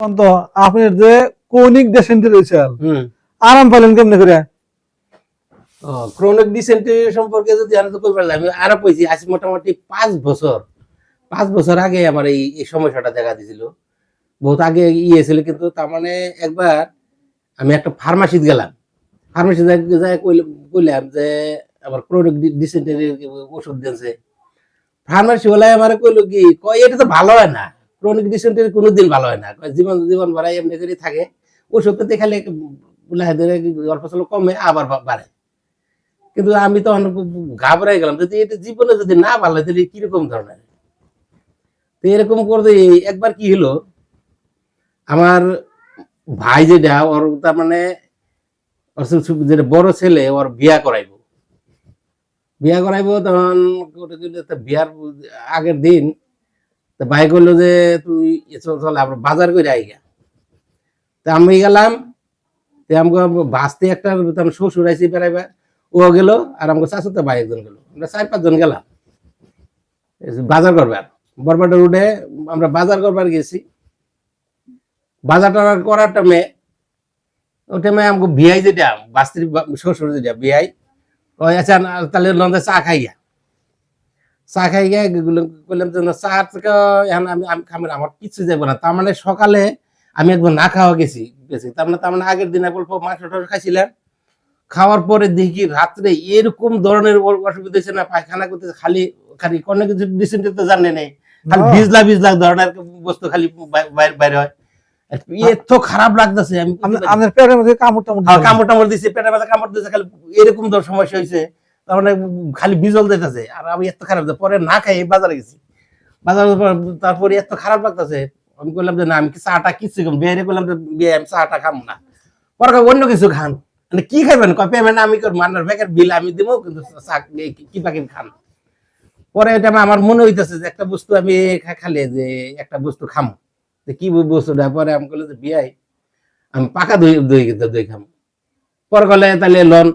আপনার যে কৌণিক ডেসেন্টে রয়েছে আরাম পেলেন কেমনে করে? ক্রনিক ডিসেন্ট্রি সম্পর্কে যদি আমি তো কইবার আমি আরও কইছি আজ মোটামুটি পাঁচ বছর পাঁচ বছর আগে আমার এই এই সমস্যাটা দেখা দিছিল। বহুত আগে ইয়ে ছিল কিন্তু তার মানে একবার আমি একটা ফার্মাসিতে গেলাম। ফার্মাসি যাই কইলাম যে আমার ক্রনিক ডিসেন্ট্রির ওষুধ দিয়েছে ফার্মাসি ওলাই আমার কইলো কি কয় এটা তো ভালো হয় না। ক্রনিক ডিসেন্ট্রি কোনোদিন ভালো হয় না। জীবন জীবন ভরাই এমনি করে থাকে। ওষুধ তো খালি অল্প স্বল্প কমে, আবার বাড়ে। কিন্তু আমি তখন ঘাবড়াই গেলাম, যদি এটা জীবনে যদি না ভালো হয়, তাহলে কীরকম ধরনের? তো এরকম করতে একবার কি হলো, আমার ভাই যেটা, ওর তার মানে যেটা বড় ছেলে, ওর বিয়া করাইবো। বিয়া করাইবো তখন বিয়ার আগের দিন তো ভাই করল যে, তুই চল আমরা বাজার করে আইগা। তা আমি গেলাম, তে আমাকে বাঁচতে একটা তখন শ্বশুর আইসি বেড়াইবার ও গেল, আর আমাকে শাশুড়ি ভাই একজন গেল। আমরা চার, পাঁচজন গেলাম। বাজার করবার বরবাটা রোডে আমরা বাজার করবার গেছি। বাজার টাজার করার টাইমে, ওই টাইমে আমাকে বিয়াই যেটা, বাস্তির শ্বশুর যেটা, বিয়াই আচ্ছা তাহলে লন্দে চা খাইয়া। চা খাই গিয়ে বললাম যে না, চা থেকে এখন আমি আমি খামের আমার কিছু যাব না। তার মানে সকালে আমি একবার না খাওয়া গেছি গেছি। তার মানে তার মানে আগের দিন অল্প মাংস টাংস খাইছিলাম। খাওয়ার পরে দেখি রাত্রে এরকম ধরনের অসুবিধা হয়েছে না পায়খানা করতে খালি খালি কোনো কিছু ডিসেন্ট্রি তো জানে নেই। খালি। ভিজলা ভিজলা ধরনের বস্তু খালি বাই- বাই- বাইরে হয়। এত খারাপ লাগতেছে আমি পেটের মধ্যে কামড় টামড় হ্যাঁ, কামড় টামড় দিছে পেটে ব্যথা কামড় দিছে খালি এরকম ধর সমস্যা হয়েছে। তার মানে খালি বিজল দিতেছে। আর আমি এত খারাপ পরে না খাই বাজারে গেছি। বাজারে তারপরে এত খারাপ লাগতেছে। আমি বললাম যে, না, আমি কি চাটা কিছু বেরে বললাম যে, বিয়ে, আমি চাটা খাম না। পরে অন্য কিছু খান। মানে কি খাবেন পেমেন্ট আমি করব মান্নার ব্যাগের বিল আমি দিব, কিন্তু কি- পাখি খান? পরে এটা আমার মনে হইতেছে যে, একটা বস্তু আমি খালে যে, একটা বস্তু খাম। যে কি বস্তুটা? পরে আমি বললাম যে, বিয়াই, আমি পাকা দই দই দই খাম। পরে গলে তাহলে লন।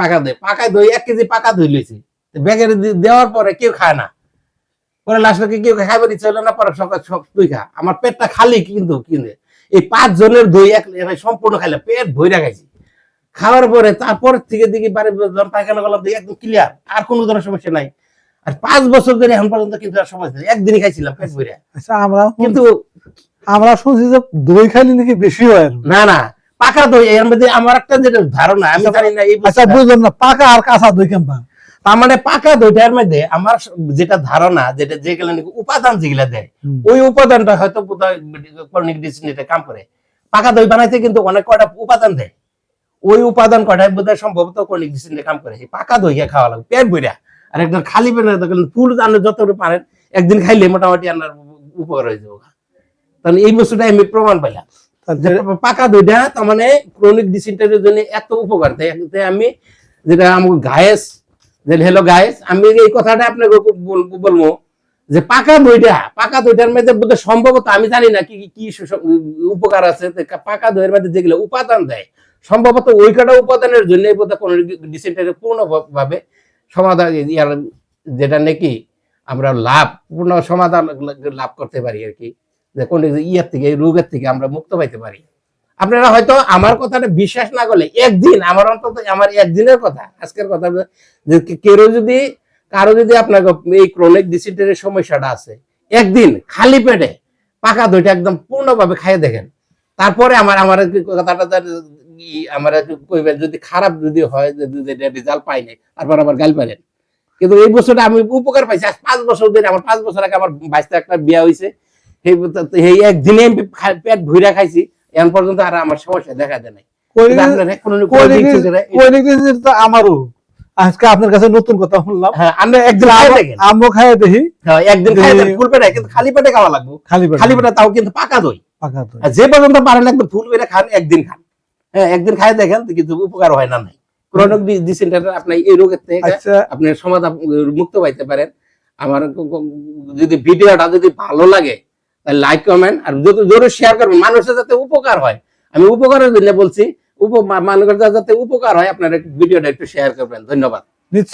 পাকা দই পাকা দই এক কেজি পাকা দই লইছি। ব্যাগের দেওয়ার পরে কেউ খায় না। পরে কেউ খাইবার ইচ্ছা হলো না পরে সকাল সব তুই খা। আমার পেটটা খালি কিন্তু কিনে এই পাঁচ জনের দই এক সম্পূর্ণ খাইলে পেট ভইরা খাইছি। খাওয়ার পরে তারপর থেকে দেখি বাড়ি যখন পায়খানা করলাম একদম ক্লিয়ার আর কোনো ধরনের সমস্যা নাই। আর পাঁচ বছর ধরে এখন পর্যন্ত কিন্তু আর সমস্যা নেই। একদিনই খাইছিলাম পেট ভইরা। আচ্ছা আমরা কিন্তু আমরা শুনছি যে দই খাইলে নাকি বেশি হয়। না না। পাকা দই এর মধ্যে আমার একটা যেটা ধারণা আমি জানি না আচ্ছা বুঝলাম না পাকা আর কাঁচা দই কেমন? তার মানে পাকা দইটার মধ্যে আমার যেটা ধারণা যেটা যেগুলো নাকি উপাদান যেগুলা দেয় ওই উপাদানটা হয়তো কর্নিক কাম করে। পাকা দই বানাইতে কিন্তু অনেক কয়টা উপাদান দেয়। ওই উপাদান কয়টা বোধহয় সম্ভবত কর্নিক ডিসিনিতে কাম করে। পাকা দইকে খাওয়া লাগবে পেট বইরা আর একদম খালি পেটে দেখেন ফুল আনলে যতটুকু পারেন একদিন খাইলে মোটামুটি আপনার উপকার হয়ে যাবে। এই বস্তুটা আমি প্রমাণ পাইলাম। পাকা দুইটা তার মানে ক্রনিক ডিসেন্টারির জন্য এত উপকার। তাই আমি যেটা আমাকে গায়েস যে হ্যালো গায়েস আমি এই কথাটা আপনাকে বলব যে পাকা দইটা পাকা দইটার মধ্যে বোধহয় সম্ভবত আমি জানি না কি কি উপকার আছে। পাকা দইয়ের মধ্যে যেগুলো উপাদান দেয় সম্ভবত ওই কটা উপাদানের জন্য বোধহয় কোন ডিসেন্টারি পূর্ণভাবে সমাধান ইয়ার যেটা নাকি আমরা লাভ পূর্ণ সমাধান লাভ করতে পারি আর কি। যে কোন ইয়ের থেকে, এই রোগের থেকে আমরা মুক্ত পাইতে পারি। আপনারা হয়তো আমার কথাটা বিশ্বাস না করলে একদিন, আমার অন্তত আমার একদিনের কথা, আজকের কথা যে কেউ যদি, কারও যদি আপনার এই ক্রনিক ডিসিন্টারির সমস্যাটা আছে, একদিন খালি পেটে পাকা দইটা একদম পূর্ণভাবে খাইয়ে দেখেন। তারপরে আমার আমার কথাটা আমার কইবেন, যদি খারাপ যদি হয়, যে রেজাল্ট পাই নাই, তারপর আমার গাল পারেন কিন্তু এই বছরটা আমি উপকার পাইছি, আজ পাঁচ বছর ধরে, আমার পাঁচ বছর আগে আমার বাইশটা একটা বিয়া হয়েছে সেই একদিনে আমি পেট ভুইরা খাইছি এখন পর্যন্ত আর আমার সমস্যা দেখা যায় নাই। আমারও। আজকে আপনার কাছে নতুন কথা শুনলাম। হ্যাঁ, একদিন আমও খাই দেখি। হ্যাঁ, একদিন যে- ফুল পেটে কিন্তু খালি পেটে খাওয়া লাগবে। খালি পেটে খালি পেটে তাও কিন্তু পাকা দই। পাকা দই। যে পর্যন্ত পারেন একদম ফুল পেটে খান একদিন খান। হ্যাঁ একদিন খাই দেখেন কিন্তু উপকার হয় না নাই। ক্রনিক ডিসেন্টারি আপনি এই রোগের থেকে আচ্ছা। আপনি সমাধান মুক্ত পাইতে পারেন। আমার যদি ভিডিওটা যদি ভালো লাগে লাইক কমেন্ট আর জোরে শেয়ার করবেন। মানুষের যাতে উপকার হয়। আমি উপকারের জন্য বলছি মানুষের যাতে উপকার হয়, আপনার ভিডিওটা একটু শেয়ার করবেন। ধন্যবাদ। নিশ্চয়